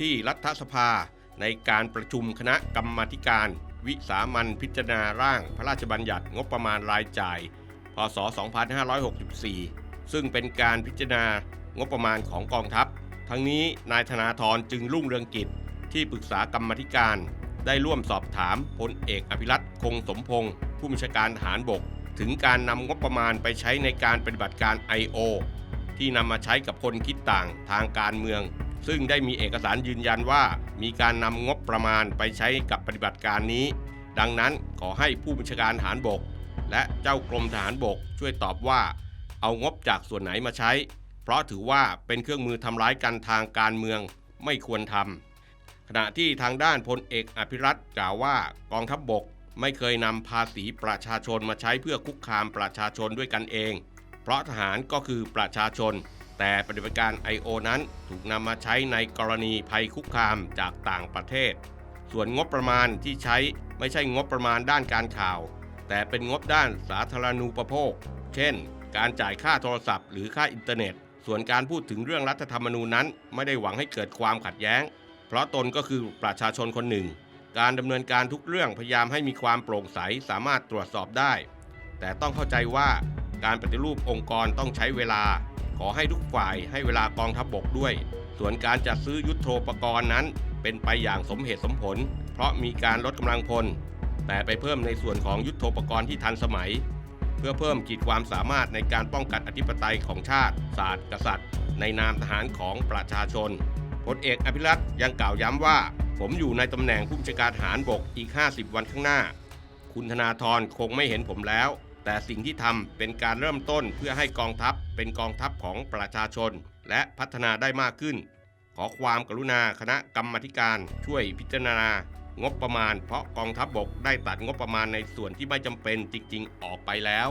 ที่รัฐสภาในการประชุมคณะกรรมาธิการ วิสามันพิจารณาร่างพระราชบัญญัติงบประมาณรายจ่าย พศ 2564 ซึ่งเป็นการพิจารณางบประมาณของกองทัพ ทั้งนี้นายธนาธรจึงรุ่งเรืองกิจที่ปรึกษากรรมธิการ ได้ร่วมสอบถามพลเอกอภิรัตคงสมพงศ์ผู้บัญชาการทหารบก ถึงการนำงบประมาณไปใช้ในการปฏิบัติการ I.O. ที่นำมาใช้กับคนคิดต่างทางการเมือง ซึ่งได้มีเอกสารยืนยันว่ามีการนำงบประมาณไปใช้กับปฏิบัติการนี้ ดังนั้นขอให้ผู้บัญชาการทหารบก และเจ้ากรมทหารบกช่วยตอบว่า เอางบจากส่วนไหนมาใช้ เพราะถือว่าเป็นเครื่องมือทำร้ายกันทางการเมืองไม่ควรทำขณะที่ทางด้านพลเอกอภิรัตกล่าวว่ากองทัพบบกไม่เคยนำภาษีประชาชนมาใช้เพื่อคุกคามประชาชนด้วยกันเอง เพราะทหารก็คือประชาชน แต่ปฏิบัติการ I.O. นั้นถูกนำมาใช้ในกรณีภัยคุกคามจากต่างประเทศ ส่วนงบประมาณที่ใช้ไม่ใช่งบประมาณด้านการข่าว แต่เป็นงบด้านสาธารณูปโภค เช่น การจ่ายค่าโทรศัพท์หรือค่าอินเทอร์เน็ต ส่วนการพูดถึงเรื่องรัฐธรรมนูญนั้น ไม่ได้หวังให้เกิดความขัดแย้ง เพราะตนก็คือประชาชนคนหนึ่ง การดำเนินการทุกเรื่องพยายามให้มีความโปร่งใสสามารถตรวจสอบได้ แต่ต้องเข้าใจว่าการปฏิรูปองค์กรต้องใช้เวลา ขอให้ทุกฝ่ายให้เวลากองทัพบบกด้วย ส่วนการจัดซื้อยุทโธปกรณ์นั้น เป็นไปอย่างสมเหตุสมผล เพราะมีการลดกำลังพล แต่ไปเพิ่มในส่วนของยุทโธปกรณ์ที่ทันสมัย เพื่อเพิ่มขีดความสามารถในการป้องกันอธิปไตยของชาติศาสตร์กษัตริย์ ในนามทหารของประชาชนพลเอกอภิรัตยังกล่าวย้ำว่า ผมอยู่ในตำแหน่งผู้บัญชาการทหารบกอีก 50 วันข้างหน้า คุณธนาธรคงไม่เห็นผมแล้ว แต่สิ่งที่ทำเป็นการเริ่มต้นเพื่อให้กองทัพเป็นกองทัพของประชาชน และพัฒนาได้มากขึ้น ขอความกรุณาคณะกรรมธิการช่วยพิจารณางบประมาณ เพราะกองทัพบบกได้ตัดงบประมาณในส่วนที่ไม่จำเป็นจริง ๆ ออกไปแล้ว